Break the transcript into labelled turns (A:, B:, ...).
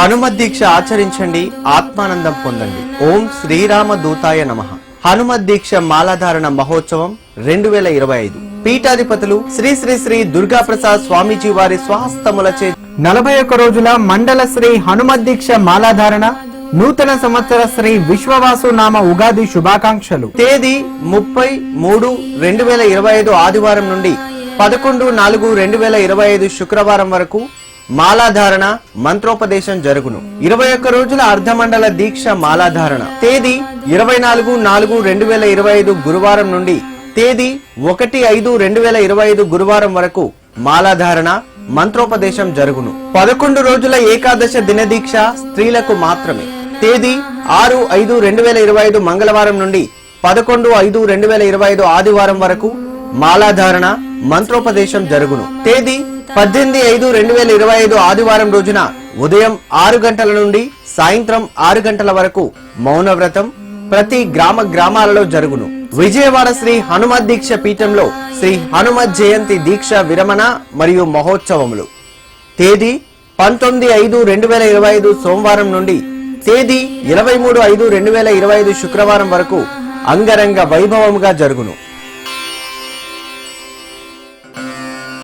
A: హనుమత్ దీక్ష ఆచరించండి ఆత్మానందం పొందండి. ఓం శ్రీరామ దూతాయ నమ. హనుమత్ దీక్ష మాలాధారణ మహోత్సవం రెండు వేల ఇరవై ఐదు. పీఠాధిపతులు శ్రీ శ్రీ శ్రీ దుర్గా ప్రసాద్ స్వామీజీ వారి స్వహస్తములచే
B: నలభై ఒక్క రోజుల మండల శ్రీ హనుమత్ దీక్ష మాలాధారణ నూతన సంవత్సర శ్రీ విశ్వవాసు నామ ఉగాది శుభాకాంక్షలు.
A: తేదీ ముప్పై మూడు రెండు వేల ఇరవై ఐదు ఆదివారం నుండి పదకొండు నాలుగు రెండు వేల ఇరవై ఐదు శుక్రవారం వరకు మాలాధారణ మంత్రోపదేశం జరుగును. ఇరవై ఒక్క రోజుల అర్ధమండల దీక్ష మాలాధారణ. తేదీ ఇరవై నాలుగు నాలుగు రెండు వేల ఇరవై ఐదు గురువారం నుండి తేదీ ఒకటి ఐదు రెండు వేల ఇరవై ఐదు గురువారం వరకు మాలాధారణ మంత్రోపదేశం జరుగును. పదకొండు రోజుల ఏకాదశ దినదీక్ష స్త్రీలకు మాత్రమే. తేదీ ఆరు ఐదు రెండు వేల ఇరవై ఐదు మంగళవారం నుండి పదకొండు ఐదు రెండు వేల ఇరవై ఐదు ఆదివారం వరకు మాలాధారణ మంత్రోపదేశం జరుగును. తేదీ పద్దెనిమిది ఐదు రెండు వేల ఇరవై ఐదు ఆదివారం రోజున ఉదయం ఆరు గంటల నుండి సాయంత్రం ఆరు గంటల వరకు మౌనవ్రతం ప్రతి గ్రామ గ్రామాలలో జరుగును. విజయవాడ శ్రీ హనుమత్ దీక్ష పీఠంలో శ్రీ హనుమత్ జయంతి దీక్ష విరమణ మరియు మహోత్సవములు. తేదీ పంతొమ్మిది ఐదు రెండు వేల ఇరవై ఐదు సోమవారం నుండి తేదీ ఇరవై మూడు ఐదు రెండు వేల ఇరవై ఐదు శుక్రవారం వరకు అంగరంగ వైభవముగా జరుగును.